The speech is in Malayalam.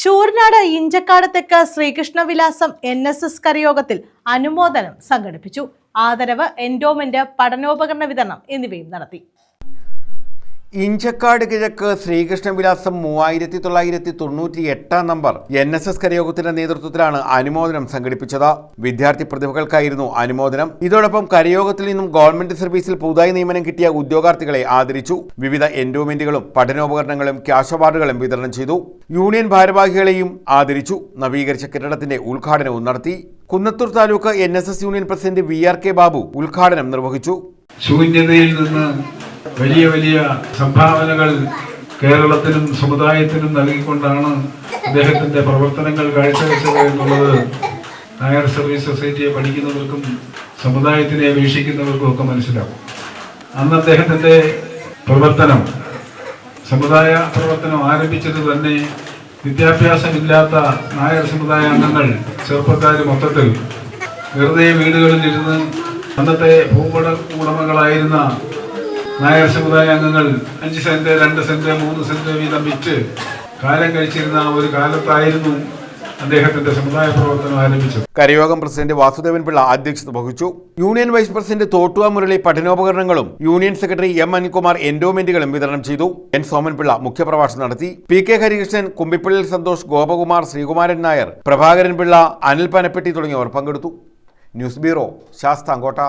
ശൂർനാട് ഇഞ്ചക്കാട് തെക്ക് ശ്രീകൃഷ്ണവിലാസം എൻ എസ് എസ് കരയോഗത്തിൽ അനുമോദനം സംഘടിപ്പിച്ചു. ആദരവ് എൻഡോമെന്റ് പഠനോപകരണ വിതരണം എന്നിവയും നടത്തി. ഇഞ്ചക്കാട് കിഴക്ക് ശ്രീകൃഷ്ണവിലാസം മൂവായിരത്തി തൊള്ളായിരത്തി തൊണ്ണൂറ്റി എട്ടാം നമ്പർ എൻ എസ് എസ് കരയോഗത്തിന്റെ നേതൃത്വത്തിലാണ് അനുമോദനം സംഘടിപ്പിച്ചത്. വിദ്യാർത്ഥി പ്രതിഭകൾക്കായിരുന്നു അനുമോദനം. ഇതോടൊപ്പം കരയോഗത്തിൽ നിന്നും ഗവൺമെന്റ് സർവീസിൽ പുതുതായി നിയമനം കിട്ടിയ ഉദ്യോഗാർത്ഥികളെ ആദരിച്ചു. വിവിധ എൻഡോമെന്റുകളും പഠനോപകരണങ്ങളും ക്യാഷ് അവാർഡുകളും വിതരണം ചെയ്തു. യൂണിയൻ ഭാരവാഹികളെയും ആദരിച്ചു. നവീകരിച്ച കെട്ടിടത്തിന്റെ ഉദ്ഘാടനവും നടത്തി. Kunnathur taluk N union president V R K Babu ഉദ്ഘാടനം നിർവഹിച്ചു. ശൂന്യതയിൽ നിന്ന് വലിയ വലിയ സംഭാവനകൾ കേരളത്തിനും സമുദായത്തിനും നൽകിക്കൊണ്ടാണ് അദ്ദേഹത്തിന്റെ പ്രവർത്തനങ്ങൾ കാഴ്ചവെച്ചത് എന്നുള്ളത് നായർ സർവീസ് സൊസൈറ്റിയെ പഠിക്കുന്നവർക്കും സമുദായത്തിനെ വീക്ഷിക്കുന്നവർക്കും ഒക്കെ മനസ്സിലാവും. അന്ന് അദ്ദേഹത്തിന്റെ പ്രവർത്തനം സമുദായ പ്രവർത്തനം ആരംഭിച്ചത് തന്നെ വിദ്യാഭ്യാസമില്ലാത്ത നായർ സമുദായ അംഗങ്ങൾ ചെറുപ്പക്കാർ മൊത്തത്തിൽ വെറുതെ വീടുകളിൽ ഇരുന്ന് അന്നത്തെ ഭൂപട ഉടമകളായിരുന്ന നായർ സമുദായ അംഗങ്ങൾ അഞ്ച് സെന്റ് രണ്ട് സെന്റ് മൂന്ന് സെന്റ് വീതം വിറ്റ് കാലം കഴിച്ചിരുന്ന ഒരു കാലത്തായിരുന്നു അദ്ദേഹത്തിന്റെ സമുദായ പ്രവർത്തനം ആരംഭിച്ചത്. കരയോഗം പ്രസിഡന്റ് വാസുദേവൻ പിള്ള അധ്യക്ഷത വഹിച്ചു. Union vice president Thottuva Murali പഠനോപകരണങ്ങളും union secretary M Anilkumar എൻഡോമെന്റുകളും വിതരണം ചെയ്തു. എൻ സോമൻപിള്ള മുഖ്യപ്രഭാഷണം നടത്തി. പി കെ ഹരികൃഷ്ണൻ കുമ്പിപ്പള്ളി സന്തോഷ് ഗോപകുമാർ ശ്രീകുമാരൻ നായർ പ്രഭാകരൻ പിള്ള അനിൽ പനപ്പെട്ടി തുടങ്ങിയവർ പങ്കെടുത്തു. News bureau Sasthamcotta.